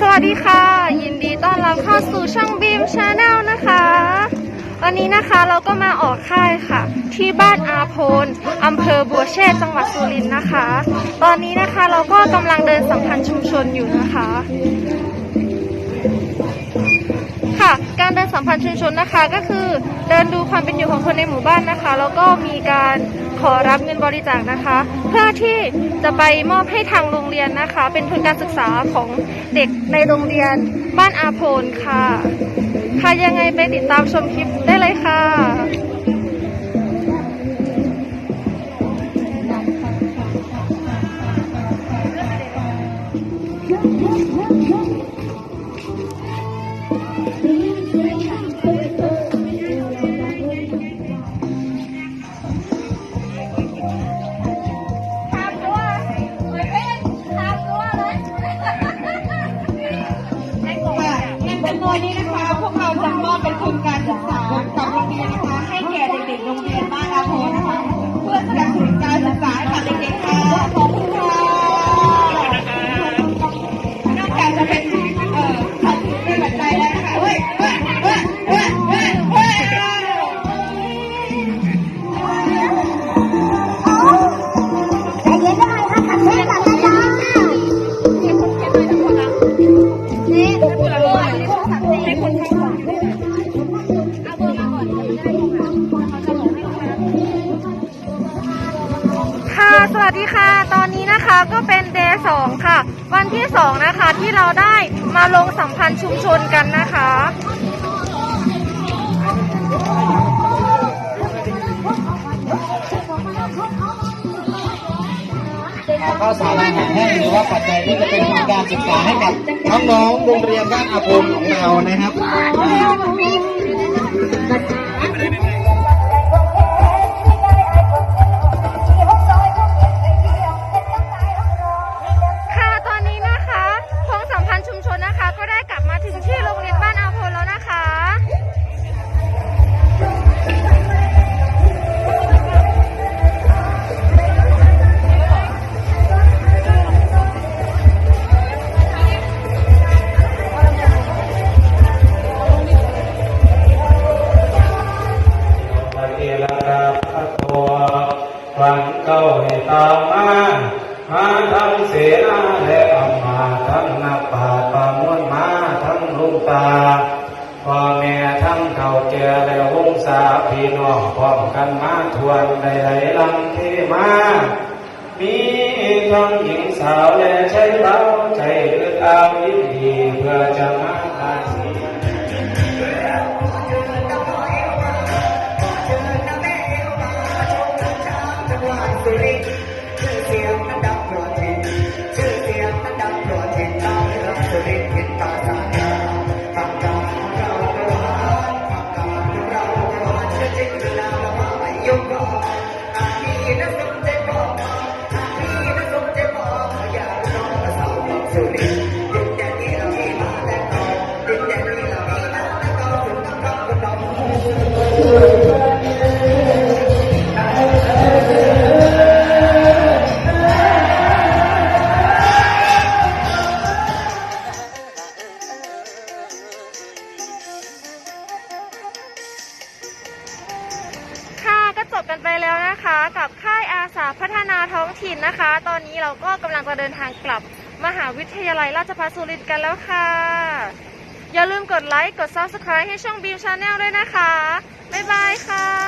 สวัสดีค่ะ ยินดีต้อนรับเข้าสู่ช่องบีมชาแนลนะคะ วันนี้นะคะเราก็มาออกค่ายค่ะ ที่บ้านอาโพนอำเภอบัวเชษจังหวัดสุรินทร์นะคะ ตอนนี้นะคะเราก็กำลังเดินสัมพันธ์ชุมชนอยู่นะคะ ค่ะ การเดินสัมพันธ์ชุมชนนะคะก็คือเดินดูความเป็นอยู่ของคนในหมู่บ้านนะคะ แล้วก็มีการ อรับเงินบริจาคนะคะ เพื่อที่จะไปมอบให้ทางโรงเรียนนะคะ เป็นทุนการศึกษาของเด็กในโรงเรียนบ้านอาโพนค่ะ ค่ะยังไงไปติดตามชมคลิปได้เลยค่ะ ใวัสดีค่ะ ตอนนี้นะคะก็เป็นเดย์สองค่ะ วันที่สองนะคะที่เราได้มาลงสัมพันธ์ชุมชนกันนะคะข้าวสารอาหารแห้งหรือว่าปัจจัยที่จะเป็นทุนการศึกษาให้กับน้องๆโรงเรียนบ้านอาภมของเรานะครับ มาทั้งเสนาและอำมาทั้งนักปราประมวลมาทั้งลุงตาพ่อแม่ทั้งเฒ่าแก่และวงศาพี่น้องพร้อมกันมาทวนใดๆลังเทมามีทั้งหญิงสาวและชายเต้าใจเลือดอาวินดีเพื่อจะมา ค่ะ บกันไปแล้วนะคะ กับค่ายอาสาพัฒนาท้องถิ่นนะคะ ตอนนี้เราก็กำลังจะเดินทางกลับมหาวิทยาลัยราชภัฏสุรินทร์กันแล้วค่ะ อย่าลืมกดไลค์กด Subscribe ให้ช่องบีมชาแนลด้วยนะคะ บ๊ายบายค่ะ